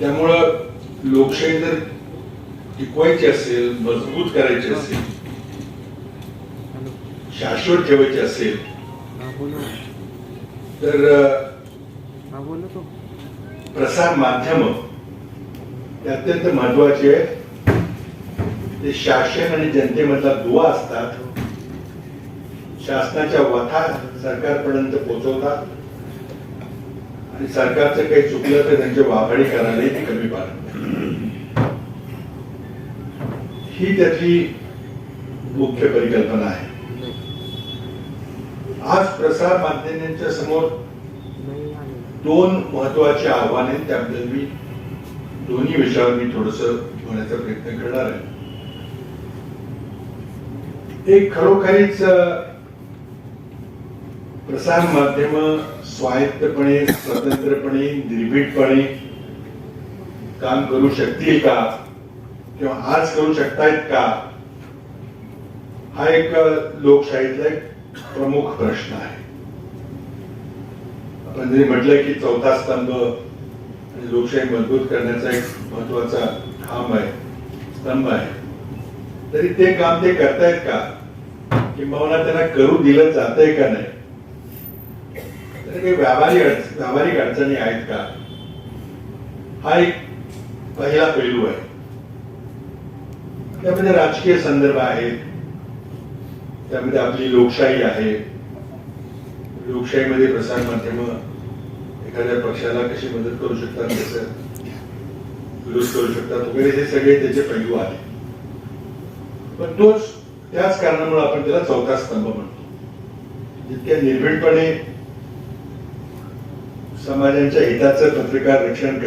त्यामुळं लोकशाही जर टिकवायची असेल मजबूत करायची असेल शाश्वत ठेवायची असेल तर प्रसार माध्यम ते अत्यंत महत्त्वाचे आहेत. ते शासन आणि जनतेमधला दुवा असतात. शासनाच्या वथा सरकारपर्यंत पोहोचवतात. आणि सरकारचं काही चुकलं तर त्यांची वाघाडी करायलाही ते कमी पाडतात ही त्याची मुख्य परिकल्पना आहे. आज प्रसार माध्यमांच्या समोर दोन महत्वाची आव्हाने त्याबद्दल मी दोन्ही विषयावर मी थोडस बोलण्याचा प्रयत्न करणार आहे. एक खरोखरीच प्रसार माध्यम स्वायत्तपणे स्वतंत्रपणे निर्भीडपणे काम करू शकतील का? किंवा आज करू शकतायत का? हा एक लोकशाहीतला एक प्रमुख प्रश्न आहे. आपण जरी म्हटलं की चौथा स्तंभ आणि लोकशाही मजबूत करण्याचा एक महत्त्वाचा काम आहे स्तंभ आहे. तरी ते काम ते करतायत का? किंवा त्यांना करू दिलं जातंय का नाही? तर काही व्यावहारिक व्यावहारिक अडचणी आहेत का? हा एक पहिला पैलू आहे. त्यामध्ये राजकीय संदर्भ आहेत. त्यामध्ये आपली लोकशाही आहे. लोकशाहीमध्ये प्रसार माध्यम एखाद्या पक्षाला कशी मदत करू शकतात कसं विरोध करू शकतात वगैरे हे सगळे त्याचे पैलू आहेत. पण तोच त्याच कारणामुळे आपण त्याला चौथा स्तंभ म्हणतो. जितक्या निर्भीडपणे समाजाच्या हिताचं पत्रकार रक्षण करत